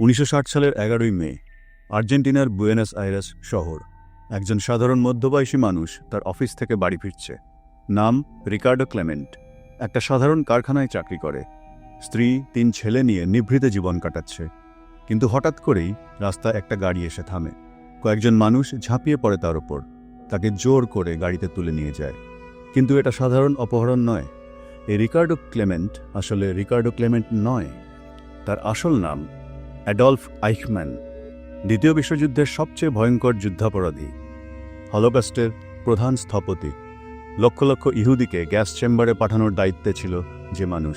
উনিশশো ষাট সালের এগারোই মে, আর্জেন্টিনার বুয়েনাস আইরেস শহর। একজন সাধারণ মধ্যবয়সী মানুষ তার অফিস থেকে বাড়ি ফিরছে। নাম রিকার্ডো ক্লেমেন্ট। একটা সাধারণ কারখানায় চাকরি করে। স্ত্রী, তিন ছেলে নিয়ে নিভৃতে জীবন কাটাচ্ছে। কিন্তু হঠাৎ করেই রাস্তায় একটা গাড়ি এসে থামে। কয়েকজন মানুষ ঝাঁপিয়ে পড়ে তার ওপর। তাকে জোর করে গাড়িতে তুলে নিয়ে যায়। কিন্তু এটা সাধারণ অপহরণ নয়। এই রিকার্ডো ক্লেমেন্ট আসলে রিকার্ডো ক্লেমেন্ট নয়। তার আসল নাম অ্যাডলফ আইখম্যান, দ্বিতীয় বিশ্বযুদ্ধের সবচেয়ে ভয়ঙ্কর যুদ্ধাপরাধী। হলোকাস্টের প্রধান স্থপতি, লক্ষ লক্ষ ইহুদিকে গ্যাস চেম্বারে পাঠানোর দায়িত্বে ছিল যে মানুষ।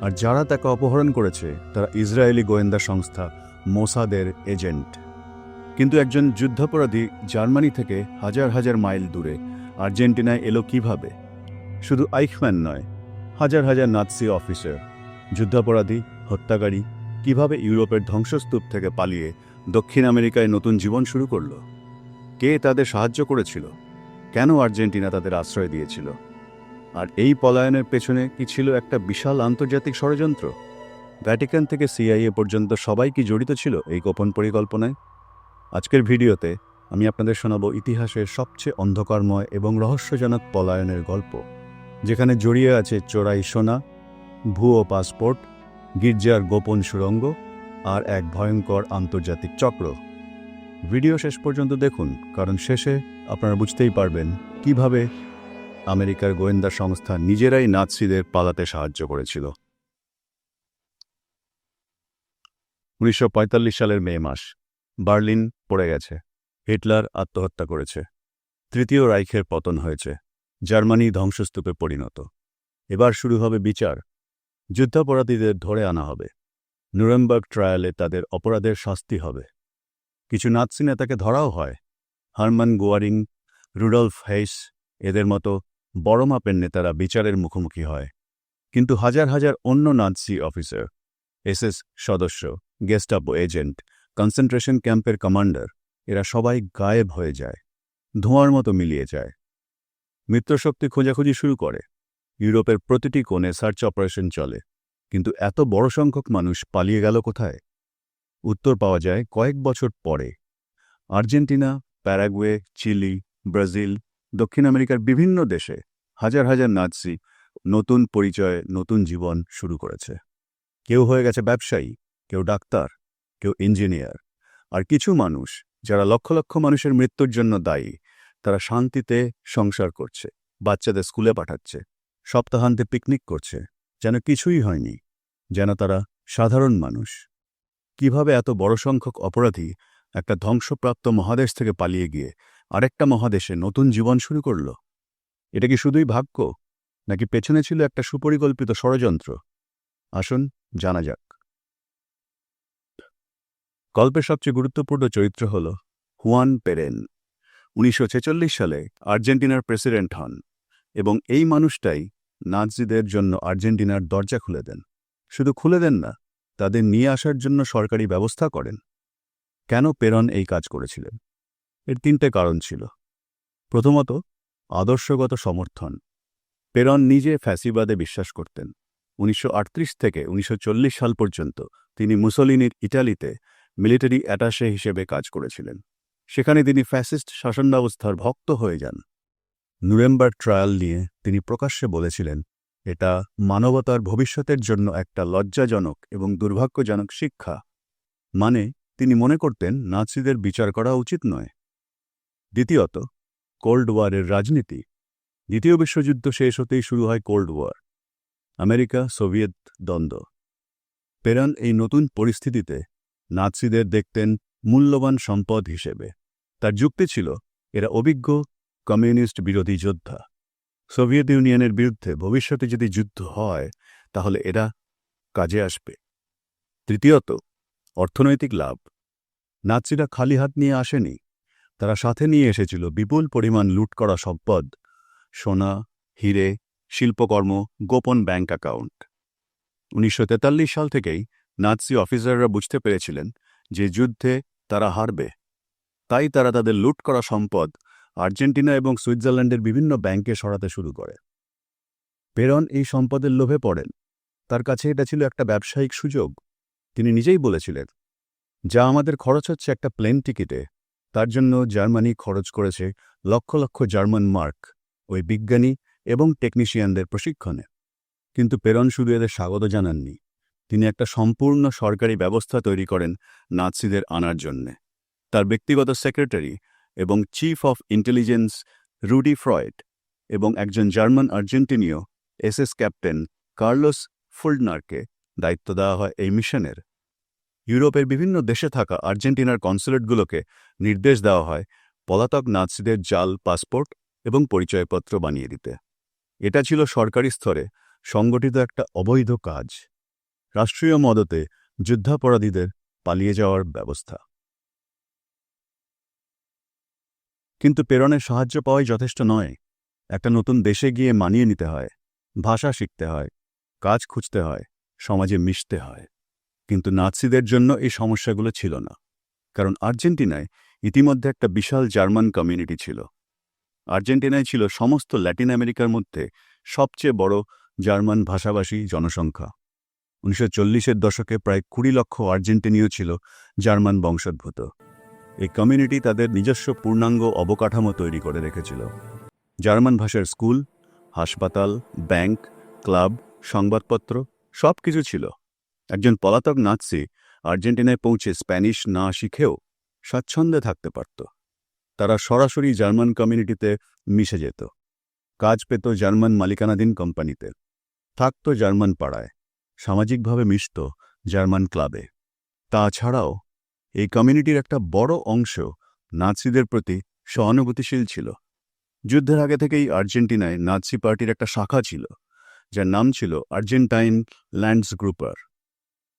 আর যারা তাকে অপহরণ করেছে, তারা ইসরায়েলি গোয়েন্দা সংস্থা মোসাদের এজেন্ট। কিন্তু একজন যুদ্ধাপরাধী জার্মানি থেকে হাজার হাজার মাইল দূরে, আর্জেন্টিনায় এলো কীভাবে? শুধু আইখম্যান নয়, হাজার হাজার নাৎসি অফিসার, যুদ্ধাপরাধী, হত্যাকারী কীভাবে ইউরোপের ধ্বংসস্তূপ থেকে পালিয়ে দক্ষিণ আমেরিকায় নতুন জীবন শুরু করল? কে তাদের সাহায্য করেছিল? কেন আর্জেন্টিনা তাদের আশ্রয় দিয়েছিল? আর এই পলায়নের পেছনে কি ছিল একটা বিশাল আন্তর্জাতিক ষড়যন্ত্র? ভ্যাটিকান থেকে সিআইএ পর্যন্ত সবাই কি জড়িত ছিল এই গোপন পরিকল্পনায়? আজকের ভিডিওতে আমি আপনাদের শোনাবো ইতিহাসের সবচেয়ে অন্ধকারময় এবং রহস্যজনক পলায়নের গল্প, যেখানে জড়িয়ে আছে চোরাই সোনা, ভুয়ো পাসপোর্ট গির্জার গোপন সুড়ঙ্গ আর এক ভয়ঙ্কর আন্তর্জাতিক চক্র। ভিডিও শেষ পর্যন্ত দেখুন, কারণ শেষে আপনারা বুঝতেই পারবেন কীভাবে আমেরিকার গোয়েন্দা সংস্থা নিজেরাই নাৎসিদের পালাতে সাহায্য করেছিল। উনিশশো পঁয়তাল্লিশ সালের মে মাস, বার্লিন পড়ে গেছে। হিটলার আত্মহত্যা করেছে। তৃতীয় রাইখের পতন হয়েছে। জার্মানি ধ্বংসস্তূপে পরিণত। এবার শুরু হবে বিচার। যুদ্ধাপরাধীদের ধরে আনা হবে। নুরেমবার্গ ট্রায়ালে তাদের অপরাধের শাস্তি হবে। কিছু নাৎসি নেতাকে ধরাও হয়। হারমান গোয়ারিং, রুডলফ হেইস, এদের মতো বড় মাপের নেতারা বিচারের মুখোমুখি হয়। কিন্তু হাজার হাজার অন্য নাৎসি অফিসার, এসএস সদস্য, গেস্টাপো এজেন্ট, কনসেন্ট্রেশন ক্যাম্পের কমান্ডার, এরা সবাই গায়েব হয়ে যায়, ধোঁয়ার মতো মিলিয়ে যায়। মিত্রশক্তি খোঁজাখুঁজি শুরু করে। ইউরোপের প্রতিটি কোণে সার্চ অপারেশন চলে। কিন্তু এত বড় সংখ্যক মানুষ পালিয়ে গেল কোথায়? উত্তর পাওয়া যায় কয়েক বছর পরে। আর্জেন্টিনা, প্যারাগুয়ে, চিলি, ব্রাজিল, দক্ষিণ আমেরিকার বিভিন্ন দেশে হাজার হাজার নাৎসি নতুন পরিচয়ে, নতুন জীবন শুরু করেছে। কেউ হয়ে গেছে ব্যবসায়ী, কেউ ডাক্তার, কেউ ইঞ্জিনিয়ার। আর কিছু মানুষ যারা লক্ষ লক্ষ মানুষের মৃত্যুর জন্য দায়ী, তারা শান্তিতে সংসার করছে, বাচ্চাদের স্কুলে পাঠাচ্ছে। সপ্তাহান্তে পিকনিক করছে, যেন কিছুই হয়নি, যেন তারা সাধারণ মানুষ। কীভাবে এত বড় সংখ্যক অপরাধী একটা ধ্বংসপ্রাপ্ত মহাদেশ থেকে পালিয়ে গিয়ে আরেকটা মহাদেশে নতুন জীবন শুরু করল? এটা কি শুধুই ভাগ্য, নাকি পেছনে ছিল একটা সুপরিকল্পিত ষড়যন্ত্র? আসুন, জানা যাক। গল্পের সবচেয়ে গুরুত্বপূর্ণ চরিত্র হল হুয়ান পেরেন। উনিশশো ছেচল্লিশ সালে আর্জেন্টিনার প্রেসিডেন্ট হন। এবং এই মানুষটাই নাৎজিদের জন্য আর্জেন্টিনার দরজা খুলে দেন। শুধু খুলে দেন না, তাদের নিয়ে আসার জন্য সরকারি ব্যবস্থা করেন। কেন পেরন এই কাজ করেছিলেন? এর তিনটে কারণ ছিল। প্রথমত, আদর্শগত সমর্থন। পেরন নিজে ফ্যাসিবাদে বিশ্বাস করতেন। উনিশশো আটত্রিশ থেকে উনিশশো চল্লিশ সাল পর্যন্ত তিনি মুসলিনির ইটালিতে মিলিটারি অ্যাটাশে হিসেবে কাজ করেছিলেন। সেখানে তিনি ফ্যাসিস্ট শাসন ব্যবস্থার ভক্ত হয়ে যান। নুরেমবার্গ ট্রায়াল নিয়ে তিনি প্রকাশ্যে বলেছিলেন, এটা মানবতার ভবিষ্যতের জন্য একটা লজ্জাজনক এবং দুর্ভাগ্যজনক শিক্ষা। মানে তিনি মনে করতেন নাৎসিদের বিচার করা উচিত নয়। দ্বিতীয়ত কোল্ড ওয়ারের রাজনীতি। দ্বিতীয় বিশ্বযুদ্ধ শেষ হতেই শুরু হয় কোল্ড ওয়ার আমেরিকা, সোভিয়েত দ্বন্দ্ব। পেরান এই নতুন পরিস্থিতিতে নাৎসিদের দেখতেন মূল্যবান সম্পদ হিসেবে। তার যুক্তি ছিল, এরা অভিজ্ঞ কমিউনিস্ট বিরোধী যোদ্ধা। সোভিয়েত ইউনিয়নের বিরুদ্ধে ভবিষ্যতে যদি যুদ্ধ হয়, তাহলে এরা কাজে আসবে। তৃতীয়ত, অর্থনৈতিক লাভ। নাৎসিরা খালি হাত নিয়ে আসেনি। তারা সাথে নিয়ে এসেছিল বিপুল পরিমাণ লুট করা সম্পদ, সোনা, হিরে, শিল্পকর্ম, গোপন ব্যাংক অ্যাকাউন্ট। উনিশশো তেতাল্লিশ সাল থেকেই নাৎসি অফিসাররা বুঝতে পেরেছিলেন যে যুদ্ধে তারা হারবে। তাই তারা তাদের লুট করা সম্পদ আর্জেন্টিনা এবং সুইজারল্যান্ডের বিভিন্ন ব্যাংকে সরাতে শুরু করে। পেরন এই সম্পদের লোভে পড়েন। তার কাছে এটা ছিল একটা ব্যবসায়িক সুযোগ। তিনি নিজেই বলেছিলেন, যা আমাদের খরচ হচ্ছে একটা প্লেন টিকিটে। তার জন্য জার্মানি খরচ করেছে লক্ষ লক্ষ জার্মান মার্ক, ওই বিজ্ঞানী এবং টেকনিশিয়ানদের প্রশিক্ষণে। কিন্তু পেরন শুধু এদের স্বাগত জানাননি। তিনি একটা সম্পূর্ণ সরকারি ব্যবস্থা তৈরি করেন নাৎসিদের আনার জন্যে। তার ব্যক্তিগত সেক্রেটারি এবং chief of intelligence Rudi Freude এবং একজন জার্মান আর্জেন্টিনীয় এসএস ক্যাপ্টেন কার্লোস ফুল্ডনারকে দায়িত্ব দেওয়া হয় এই মিশনের। ইউরোপের বিভিন্ন দেশে থাকা আর্জেন্টিনার কনসুলেটগুলোকে নির্দেশ দেওয়া হয় পলাতক নাৎসিদের জাল, পাসপোর্ট এবং পরিচয়পত্র বানিয়ে দিতে। এটা ছিল সরকারি স্তরে সংগঠিত একটা অবৈধ কাজ। রাষ্ট্রীয় মদতে যুদ্ধাপরাধীদের পালিয়ে যাওয়ার ব্যবস্থা। কিন্তু প্রেরণের সাহায্য পাওয়াই যথেষ্ট নয়। একটা নতুন দেশে গিয়ে মানিয়ে নিতে হয়, ভাষা শিখতে হয়, কাজ খুঁজতে হয়, সমাজে মিশতে হয়। কিন্তু নাৎসিদের জন্য এই সমস্যাগুলো ছিল না। কারণ আর্জেন্টিনায় ইতিমধ্যে একটা বিশাল জার্মান কমিউনিটি ছিল। আর্জেন্টিনায় ছিল সমস্ত ল্যাটিন আমেরিকার মধ্যে সবচেয়ে বড় জার্মান ভাষাভাষী জনসংখ্যা। উনিশশো চল্লিশের দশকে প্রায় কুড়ি লক্ষ আর্জেন্টিনীয় ছিল জার্মান বংশোদ্ভূত। এই কমিউনিটি তাদের নিজস্ব পূর্ণাঙ্গ অবকাঠামো তৈরি করে রেখেছিল। জার্মান ভাষার স্কুল, হাসপাতাল, ব্যাংক, ক্লাব, সংবাদপত্র সব কিছু ছিল। একজন পলাতক নাৎসি আর্জেন্টিনায় পৌঁছে স্প্যানিশ না শিখেও স্বাচ্ছন্দ্যে থাকতে পারত। তারা সরাসরি জার্মান কমিউনিটিতে মিশে যেত। কাজ পেত জার্মান মালিকানাধীন কোম্পানিতে। থাকত জার্মান পাড়ায়। সামাজিকভাবে মিশত জার্মান ক্লাবে। তাছাড়াও এই কমিউনিটির একটা বড় অংশ নাৎসিদের প্রতি সহানুভূতিশীল ছিল। যুদ্ধের আগে থেকেই আর্জেন্টিনায় নাৎসি পার্টির একটা শাখা ছিল, যার নাম ছিল আর্জেন্টাইন ল্যান্ডস গ্রুপার।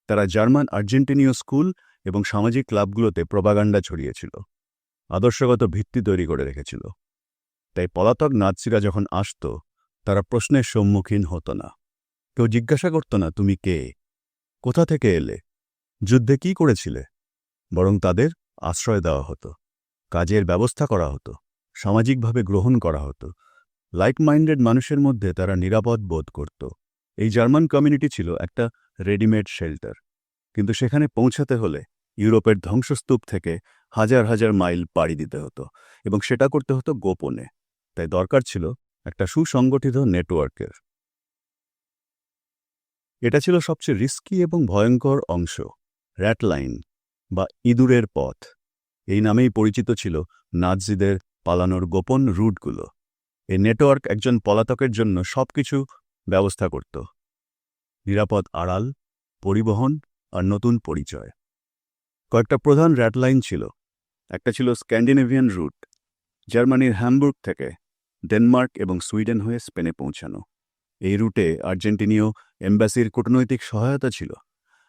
তারা জার্মান আর্জেন্টিনীয় স্কুল এবং সামাজিক ক্লাবগুলোতে প্রবাগান্ডা ছড়িয়েছিল, আদর্শগত ভিত্তি তৈরি করে রেখেছিল। তাই পলাতক নাৎসিরা যখন আসত, তারা প্রশ্নের সম্মুখীন হতো না। কেউ জিজ্ঞাসা করত না, তুমি কে? কোথা থেকে এলে? যুদ্ধে কি করেছিলে? বরং তাদের আশ্রয় দেওয়া হতো, কাজের ব্যবস্থা করা হতো, সামাজিকভাবে গ্রহণ করা হতো। লাইক মাইন্ডেড মানুষের মধ্যে তারা নিরাপদ বোধ করত। এই জার্মান কমিউনিটি ছিল একটা রেডিমেড শেল্টার। কিন্তু সেখানে পৌঁছাতে হলে ইউরোপের ধ্বংসস্তূপ থেকে হাজার হাজার মাইল পাড়ি দিতে হতো এবং সেটা করতে হতো গোপনে। তাই দরকার ছিল একটা সুসংগঠিত নেটওয়ার্কের। এটা ছিল সবচেয়ে রিস্কি এবং ভয়ঙ্কর অংশ, র্যাটলাইন। বা ইঁদুরের পথ। এই নামেই পরিচিত ছিল নাৎজিদের পালানোর গোপন রুটগুলো। এই নেটওয়ার্ক একজন পলাতকের জন্য সবকিছু ব্যবস্থা করত। নিরাপদ আড়াল, পরিবহন আর নতুন পরিচয়। কয়েকটা প্রধান র্যাটলাইন ছিল। একটা ছিল স্ক্যান্ডিনেভিয়ান রুট, জার্মানির হ্যামবুর্গ থেকে ডেনমার্ক এবং সুইডেন হয়ে স্পেনে পৌঁছানো। এই রুটে আর্জেন্টিনীয় এম্বাসির কূটনৈতিক সহায়তা ছিল।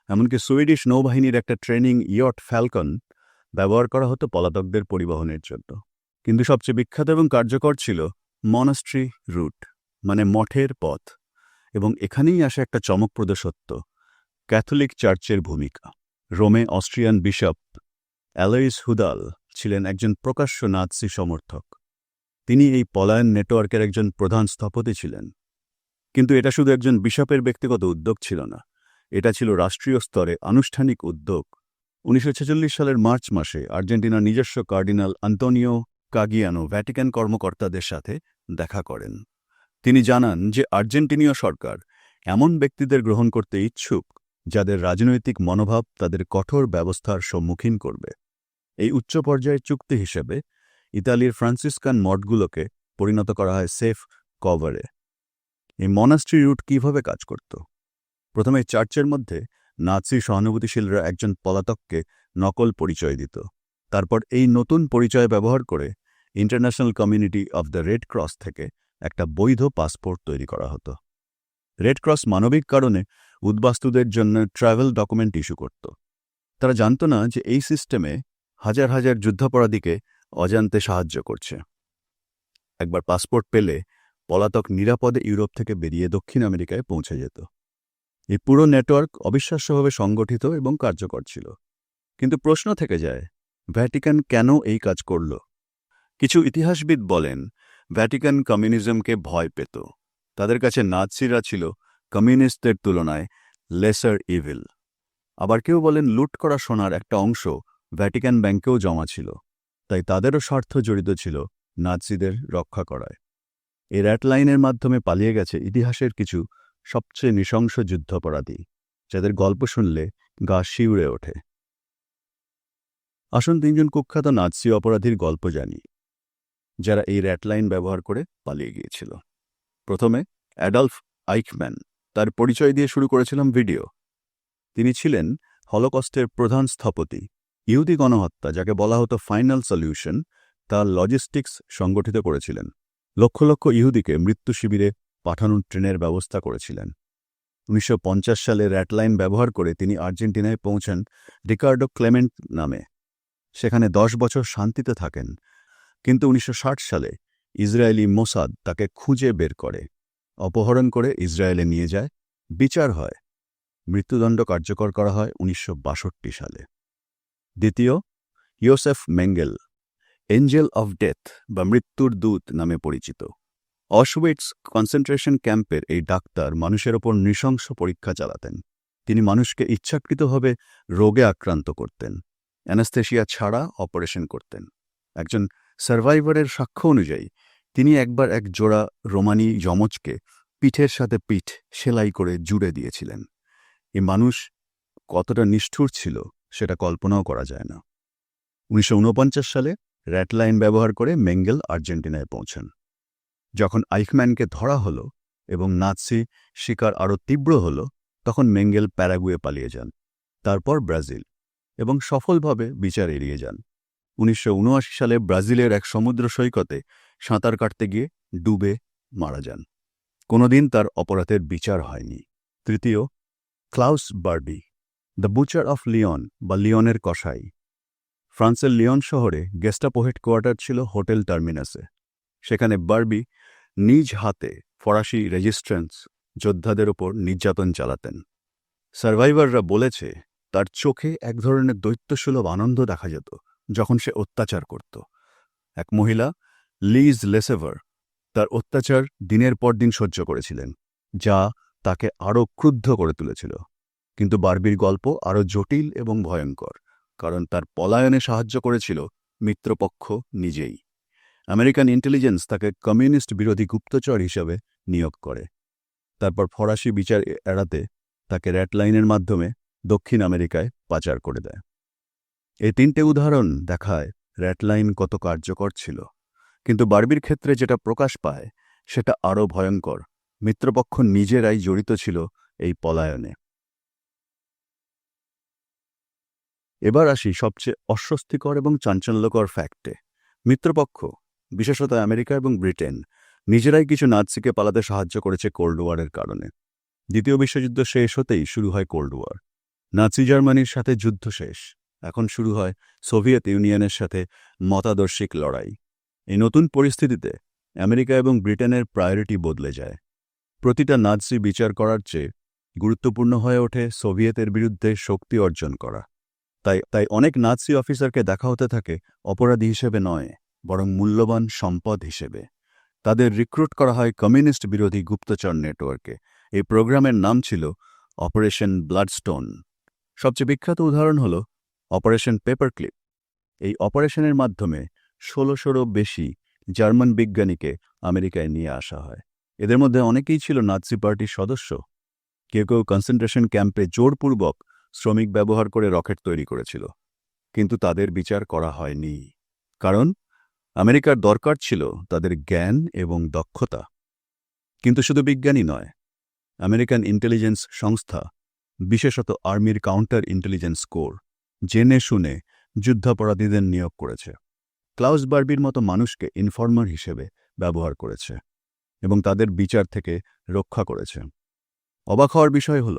এমনকি সুইডিশ নৌবাহিনীর একটা ট্রেনিং ইয়ট ফ্যালকন ব্যবহার করা হতো পলাতকদের পরিবহনের জন্য। কিন্তু সবচেয়ে বিখ্যাত এবং কার্যকর ছিল মনাস্ট্রি রুট মানে মঠের পথ। এবং এখানেই আসে একটা চমকপ্রদ সত্য, ক্যাথলিক চার্চের ভূমিকা। রোমে অস্ট্রিয়ান বিশপ অ্যালোইস হুদাল ছিলেন একজন প্রকাশ্য নাৎসি সমর্থক। তিনি এই পলায়ন নেটওয়ার্কের একজন প্রধান স্থপতি ছিলেন। কিন্তু এটা শুধু একজন বিশপের ব্যক্তিগত উদ্যোগ ছিল না এটা ছিল রাষ্ট্রীয় স্তরে আনুষ্ঠানিক উদ্যোগ। উনিশশো ছেচল্লিশ সালের মার্চ মাসে আর্জেন্টিনার নিজস্ব কার্ডিনাল আন্তোনিও কাগিয়ানো ভ্যাটিকান কর্মকর্তাদের সাথে দেখা করেন। তিনি জানান যে আর্জেন্টিনীয় সরকার এমন ব্যক্তিদের গ্রহণ করতে ইচ্ছুক যাদের রাজনৈতিক মনোভাব তাদের কঠোর ব্যবস্থার সম্মুখীন করবে। এই উচ্চ পর্যায়ের চুক্তি হিসেবে ইতালির ফ্রান্সিসকান মঠগুলোকে পরিণত করা হয় সেফ কভারে। এই মনাস্ট্রি রুট কীভাবে কাজ করত? প্রথমে চার্চের মধ্যে নাৎসি সহানুভূতিশীলরা একজন পলাতককে নকল পরিচয় দিত। তারপর এই নতুন পরিচয় ব্যবহার করে international community of the Red Cross থেকে একটা বৈধ পাসপোর্ট তৈরি করা হতো। রেড ক্রস মানবিক কারণে উদ্বাস্তুদের জন্য ট্রাভেল ডকুমেন্ট ইস্যু করত। তারা জানত না যে এই সিস্টেমে হাজার হাজার যুদ্ধাপরাধীকে অজান্তে সাহায্য করছে। একবার পাসপোর্ট পেলে পলাতক নিরাপদে ইউরোপ থেকে বেরিয়ে দক্ষিণ আমেরিকায় পৌঁছে যেত। এই পুরো নেটওয়ার্ক অবিশ্বাস্যভাবে সংগঠিত এবং কার্যকর ছিল। কিন্তু প্রশ্ন থেকে যায়, ভ্যাটিকান কেন এই কাজ করল? কিছু ইতিহাসবিদ বলেন, ভ্যাটিকান কমিউনিজমকে ভয় পেত। তাদের কাছে নাৎসিরা ছিল কমিউনিস্টদের তুলনায় লেসার ইভিল। আবার কেউ বলেন, লুট করা সোনার একটা অংশ ভ্যাটিকান ব্যাংকেও জমা ছিল। তাই তাদেরও স্বার্থ জড়িত ছিল নাৎসিদের রক্ষা করায়। এই র্যাট লাইনের মাধ্যমে পালিয়ে গেছে ইতিহাসের কিছু সবচেয়ে নৃশংস যুদ্ধাপরাধী, যাদের গল্প শুনলে গা শিউড়ে ওঠে। আসুন তিনজন কুখ্যাত নাৎসি অপরাধীর গল্প জানি, যারা এই র্যাটলাইন ব্যবহার করে পালিয়ে গিয়েছিল। প্রথমে অ্যাডলফ আইকম্যান, তার পরিচয় দিয়ে শুরু করেছিলাম ভিডিও। তিনি ছিলেন হলোকস্টের প্রধান স্থপতি, ইহুদি গণহত্যা, যাকে বলা হতো ফাইনাল সলিউশন, তার লজিস্টিক্স সংগঠিত করেছিলেন। লক্ষ লক্ষ ইহুদিকে মৃত্যু শিবিরে পাঠানোর ট্রেনের ব্যবস্থা করেছিলেন। উনিশশো পঞ্চাশ সালে র্যাটলাইন ব্যবহার করে তিনি আর্জেন্টিনায় পৌঁছান রিকার্ডো ক্লেমেন্ট নামে। সেখানে দশ বছর শান্তিতে থাকেন। কিন্তু উনিশশো ষাট সালে ইসরায়েলি মোসাদ তাকে খুঁজে বের করে। অপহরণ করে ইসরায়েলে নিয়ে যায়, বিচার হয়। মৃত্যুদণ্ড কার্যকর করা হয় উনিশশো বাষট্টি সালে। দ্বিতীয়, Josef Mengele, angel of death বা মৃত্যুর দূত নামে পরিচিত। অশউইটস কনসেন্ট্রেশন ক্যাম্পের এই ডাক্তার মানুষের ওপর নৃশংস পরীক্ষা চালাতেন। তিনি মানুষকে ইচ্ছাকৃতভাবে রোগে আক্রান্ত করতেন, অ্যানাস্থেশিয়া ছাড়া অপারেশন করতেন। একজন সার্ভাইভারের সাক্ষ্য অনুযায়ী, তিনি একবার এক জোড়া রোমানি যমজকে পিঠের সাথে পিঠ সেলাই করে জুড়ে দিয়েছিলেন। এই মানুষ কতটা নিষ্ঠুর ছিল সেটা কল্পনাও করা যায় না। উনিশশো ঊনপঞ্চাশ সালে র্যাটলাইন ব্যবহার করে মেঙ্গেল আর্জেন্টিনায় পৌঁছান। যখন আইকম্যানকে ধরা হলো এবং নাৎসি শিকার আরও তীব্র হল, তখন মেঙ্গেল প্যারাগুয়ে পালিয়ে যান, তারপর ব্রাজিল এবং সফলভাবে বিচার এড়িয়ে যান। উনিশশো উনআশি সালে ব্রাজিলের এক সমুদ্র সৈকতে সাঁতার কাটতে গিয়ে ডুবে মারা যান। কোনোদিন তার অপরাধের বিচার হয়নি। তৃতীয়, Klaus Barbie the butcher of Lyon বা লিওনের কসাই। ফ্রান্সের লিওন শহরে গেস্টাপো হেডকোয়ার্টার ছিল হোটেল টার্মিনাসে। সেখানে বার্বি নিজ হাতে ফরাসি রেজিস্ট্রেন্স যোদ্ধাদের ওপর নির্যাতন চালাতেন। সার্ভাইভাররা বলেছে, তার চোখে এক ধরনের দৈত্যসুলভ আনন্দ দেখা যেত যখন সে অত্যাচার করত। এক মহিলা, লিজ লেসেভার, তার অত্যাচার দিনের পর দিন সহ্য করেছিলেন, যা তাকে আরও ক্রুদ্ধ করে তুলেছিল। কিন্তু বার্বির গল্প আরও জটিল এবং ভয়ঙ্কর, কারণ তার পলায়নে সাহায্য করেছিল মিত্রপক্ষ নিজেই। আমেরিকান ইন্টেলিজেন্স তাকে কমিউনিস্ট বিরোধী গুপ্তচর হিসাবে নিয়োগ করে। তারপর ফরাসি বিচার এড়াতে তাকে র্যাটলাইনের মাধ্যমে দক্ষিণ আমেরিকায় পাচার করে দেয়। এই তিনটে উদাহরণ দেখায় র্যাটলাইন কত কার্যকর ছিল। কিন্তু বার্বির ক্ষেত্রে যেটা প্রকাশ পায়, সেটা আরও ভয়ঙ্কর। মিত্রপক্ষ নিজেরাই জড়িত ছিল এই পলায়নে। এবার আসি সবচেয়ে অস্বস্তিকর এবং চাঞ্চল্যকর ফ্যাক্টে মিত্রপক্ষ বিশেষত আমেরিকা এবং ব্রিটেন, নিজেরাই কিছু নাৎসিকে পালাতে সাহায্য করেছে কোল্ড ওয়ারের কারণে। দ্বিতীয় বিশ্বযুদ্ধ শেষ হতেই শুরু হয় কোল্ড ওয়ার। নাৎসি জার্মানির সাথে যুদ্ধ শেষ। এখন শুরু হয় সোভিয়েত ইউনিয়নের সাথে মতাদর্শিক লড়াই। এই নতুন পরিস্থিতিতে আমেরিকা এবং ব্রিটেনের প্রায়োরিটি বদলে যায়। প্রতিটা নাৎসি বিচার করার চেয়ে গুরুত্বপূর্ণ হয়ে ওঠে সোভিয়েতের বিরুদ্ধে শক্তি অর্জন করা। তাই তাই অনেক নাৎসি অফিসারকে দেখা হতে থাকে অপরাধী হিসেবে নয়। বরং মূল্যবান সম্পদ হিসেবে। তাদের রিক্রুট করা হয় কমিউনিস্ট বিরোধী গুপ্তচর নেটওয়ার্কে। এই প্রোগ্রামের নাম ছিল অপারেশন ব্লাডস্টোন। সবচেয়ে বিখ্যাত উদাহরণ হল অপারেশন পেপার ক্লিপ এই অপারেশনের মাধ্যমে ষোলোশোরও বেশি জার্মান বিজ্ঞানীকে আমেরিকায় নিয়ে আসা হয়। এদের মধ্যে অনেকেই ছিল নাৎসি পার্টির সদস্য। কেউ কেউ কনসেন্ট্রেশন ক্যাম্পে জোরপূর্বক শ্রমিক ব্যবহার করে রকেট তৈরি করেছিল। কিন্তু তাদের বিচার করা হয়নি। কারণ আমেরিকার দরকার ছিল তাদের জ্ঞান এবং দক্ষতা। কিন্তু শুধু বিজ্ঞানী নয়, আমেরিকান ইন্টেলিজেন্স সংস্থা, বিশেষত আর্মির কাউন্টার ইন্টেলিজেন্স কোর, জেনে শুনে যুদ্ধাপরাধীদের নিয়োগ করেছে। ক্লাউস বার্বির মতো মানুষকে ইনফর্মার হিসেবে ব্যবহার করেছে এবং তাদের বিচার থেকে রক্ষা করেছে। অবাক হওয়ার বিষয় হল,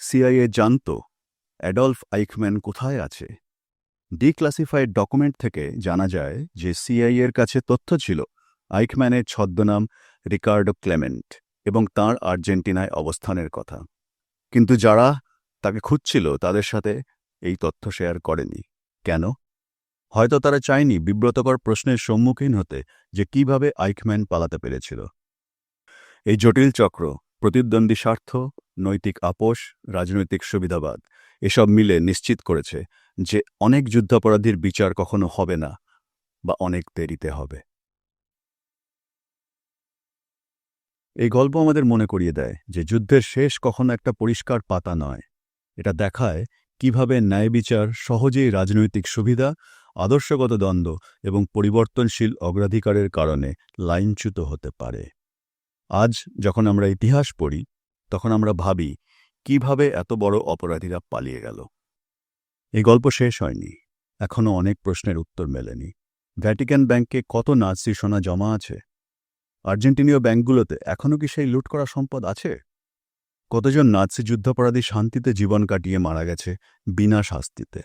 সিআইএ জানত অ্যাডলফ আইকম্যান কোথায় আছে? ডিক্লাসিফাইড ডকুমেন্ট থেকে জানা যায় যে সিআইএর কাছে তথ্য ছিল আইকম্যানের ছদ্মনাম রিকার্ডো ক্লেমেন্ট এবং তার আর্জেন্টিনায় অবস্থানের কথা। কিন্তু যারা তাকে খুঁজছিল তাদের সাথে এই তথ্য শেয়ার করেনি। কেন? হয়তো তারা চায়নি বিব্রতকর প্রশ্নের সম্মুখীন হতে যে কীভাবে আইকম্যান পালাতে পেরেছিল। এই জটিল চক্র, প্রতিদ্বন্দ্বী স্বার্থ, নৈতিক আপোষ, রাজনৈতিক সুবিধাবাদ, এসব মিলে নিশ্চিত করেছে যে অনেক যুদ্ধাপরাধীর বিচার কখনো হবে না বা অনেক দেরিতে হবে। এই গল্প আমাদের মনে করিয়ে দেয় যে যুদ্ধের শেষ কখনো একটা পরিষ্কার পাতা নয়। এটা দেখায় কীভাবে ন্যায় বিচার, সহজেই রাজনৈতিক সুবিধা, আদর্শগত দ্বন্দ্ব এবং পরিবর্তনশীল অগ্রাধিকারের কারণে লাইনচ্যুত হতে পারে। আজ যখন আমরা ইতিহাস পড়ি, তখন আমরা ভাবি কীভাবে এত বড় অপরাধীরা পালিয়ে গেল। এই গল্প শেষ হয়নি। এখনও অনেক প্রশ্নের উত্তর মেলেনি। ভ্যাটিকান ব্যাংকে কত নাৎসি সোনা জমা আছে? আর্জেন্টিনীয় ব্যাংকগুলোতে এখনও কি সেই লুট করা সম্পদ আছে? কতজন নাৎসি যুদ্ধাপরাধী শান্তিতে জীবন কাটিয়ে মারা গেছে বিনা শাস্তিতে?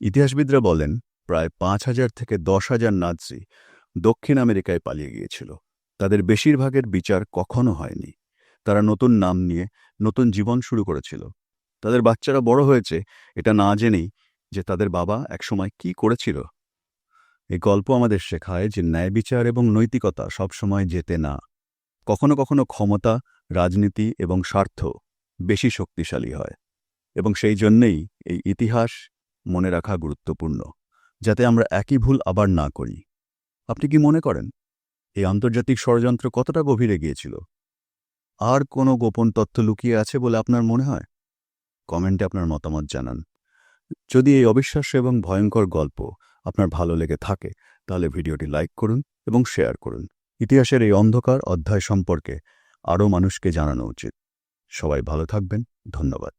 ইতিহাসবিদরা বলেন, প্রায় পাঁচ হাজার থেকে দশ হাজার নাৎসি দক্ষিণ আমেরিকায় পালিয়ে গিয়েছিল। তাদের বেশিরভাগের বিচার কখনো হয়নি। তারা নতুন নাম নিয়ে নতুন জীবন শুরু করেছিল। তাদের বাচ্চারা বড় হয়েছে, এটা না জেনেই যে তাদের বাবা একসময় কি করেছিল। এই গল্প আমাদের শেখায় যে ন্যায় বিচার এবং নৈতিকতা সবসময় যেতে না। কখনো কখনো ক্ষমতা, রাজনীতি এবং স্বার্থ বেশি শক্তিশালী হয় এবং সেই জন্যেই এই ইতিহাস মনে রাখা গুরুত্বপূর্ণ, যাতে আমরা একই ভুল আবার না করি। আপনি কি মনে করেন, এই আন্তর্জাতিক ষড়যন্ত্র কতটা গভীরে গিয়েছিল? আর কোনো গোপন তথ্য লুকিয়ে আছে বলে আপনার মনে হয়? কমেন্টে আপনার মতামত জানান। যদি এই অবিশ্বাস্য এবং ভয়ঙ্কর গল্প আপনার ভালো লেগে থাকে, তাহলে ভিডিওটি লাইক করুন এবং শেয়ার করুন। ইতিহাসের এই অন্ধকার অধ্যায় সম্পর্কে আরও মানুষকে জানানো উচিত। সবাই ভালো থাকবেন। ধন্যবাদ।